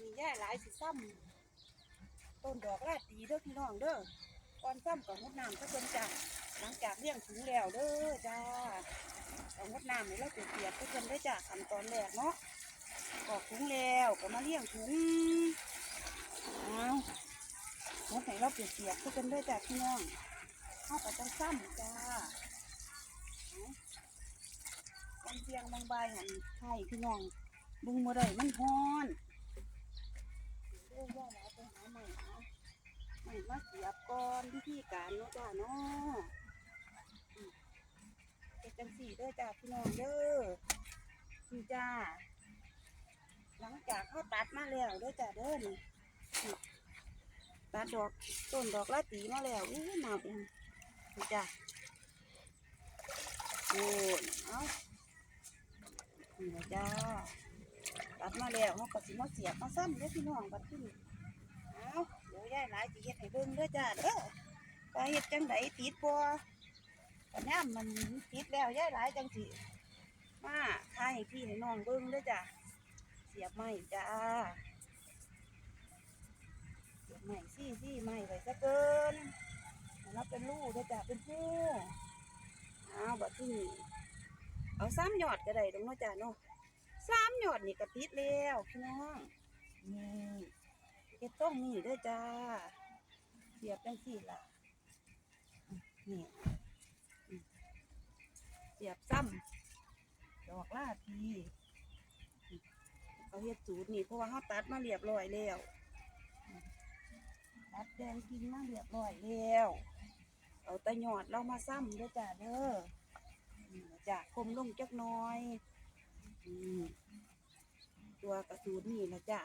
มีแย่หลายสิซ้ำต้นดอกลาดดีเด้อพี่น้องเด้อก่อนซ้ำกับงดน้ำก็เพิ่นจ้ะหลังจากเลี้ยงถุงแล้วเด้อจ้าเอางดน้ำให้เราเปียกๆก็เพิ่นได้จ้ะขั้นตอนแรกเนาะออกถุงแล้วก็มาเลี้ยงถุงเอางดให้เราเปียกๆก็เพิ่นได้จ้ะพี่น้องเอาก็จังซ้ำจ้าเอาวันเตียงบางใบหันให้พี่น้องบึงมาได้มันฮ้อนเรื่ องว่าเราไปหาใหม่หาใหม่มาเสียบก่อนวิธีการเนาะจ้าเนาะเป็นจังสี่เด้อจ้าพี่น้องเด้อนี่จ้า หลังจากเขาตัดมาแล้วเด้อจ้าเด้อนี่ตัดดอกต้นดอกละตีมาแล้วอู้หนาเป็นนี่จ้าโอ้ยเอานี่จ้า ตัดมาแล้วเขาก็สิมาเสียบมาซ้ำเด้อพี่น้องบัดขึ้นเอาเดี๋ยวยายหลายสิเฮ็ดให้เบิ่งเด้อจ้าเด้อว่าเฮ็ดจังไดติดบ่ปัญญามมันติดแล้วยายหลายจังสิมาทายให้พี่ให้น้องเบิ่งเด้อจ้าเสียบไม้จ้าเสียบไม้ซี่ซี่ไม้ไว้ซะเกินให้เราเป็นลูกเด้อจ้าเป็นผู้เอาบัดขึ้นเอาซ้ำยอดก็ได้ดอกเนาะจ้าเนาะ สามหยอดนี่กระติดแล้วพี่น้องนี่เก็บต้องนี่ด้วยจ้าเสียบเป็นสี่ละนี่เสียบซ้ำดอกลาทีเอาเฮ็ดสูตรนี่เพราะว่าเขาตัดมาเรียบร้อยแล้วตัดแดงกินมาเรียบร้อยแล้วเอาแตะหยอดเรามาซ้ำด้วยจ้าเด้อจ้าคมลงจักน้อย ตัวกระสูนนี่นะจ้ะ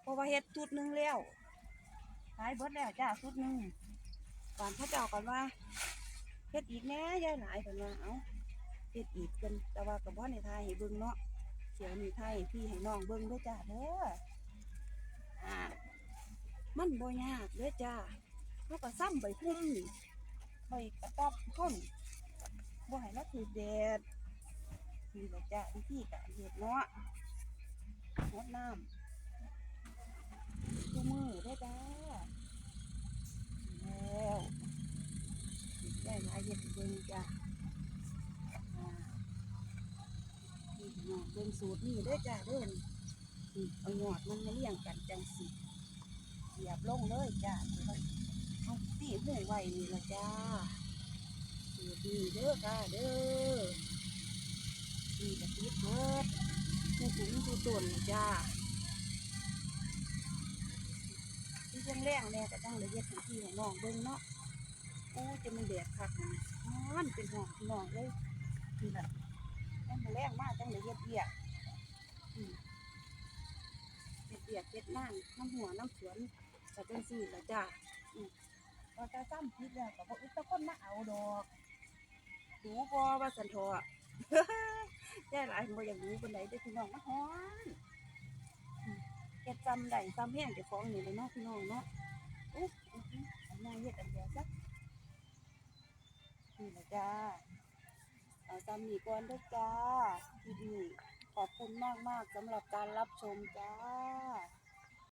เพราะว่าเฮ็ดชุดหนึ่งแล้วขายเบิดแล้วจ้าชุดหนึ่งก่อนพระเจ้าก่อนว่าเฮ็ดอีกแน่ยายหลายเพิ่นว่าเอาเฮ็ดอีกเพิ่นแต่ว่ากับพ่ในไทยให้เบิ่งเนาะเสียวนี่ไทยพี่ให้น้องเบิ่งด้อจ้าเด้ออ่ามันบ่ยากเด้อจ้าเฮาก็ซ้ำใบพุ่มใบกระต๊อบเฮานี่บ่ให้เราถูกแดด นี่แหละจ้าวิธีการเฮ็ดเนาะงดน้ำดูมือได้จ้าแล้วได้หลาเห็ดเบิ่งจ้าอ่านี่หยอดเบิ่งสูตรนี่ได้อจ้าเด้นเอาหยอดมันมาเลี้ยงกันจังสิเสียบลงเลยจ้าเอาตีเหูไว้นี่ละจ้าสูตรนี่เด้อจ้าเด้อ นี่กระติดเบิดนี่ถุงคือต้นนะจ้าที่ช่วงแรกแน่แต่ตั้งลยเอียดถึงที่ให้น้องเบิ่งเนาะโอ้จะมันแดดคักมันมันเป็นห่วงพี่น้องเลยนี่แหละตั้งแต่แรกมากตั้งลยเอียดเบียกอืมเย็ดเบียกเย็ดนั่งน้ำหัวน้ำสวนแต่เป็นสี่ละจ้าอืมพอจะซ้ำพิษแล้วก็บอกอุยตะคนมาเอาดอกดูบอว่า สันทอะแย่หลายบ่อย่างนี้คนไหนได้อพี่น้องมันฮ้อนอืมเก็บจำได้จำแห้งเก็บของนี่เลยเนาะพี่น้องเนาะอุ๊ยอื้อหือเอาหน้าเฮ็ดอันเดียวสักนี่ละจ้าเอาจำนี่ก่อนด้วยจ้าที่นี่ขอบคุณมากๆสำหรับการรับชมจ้า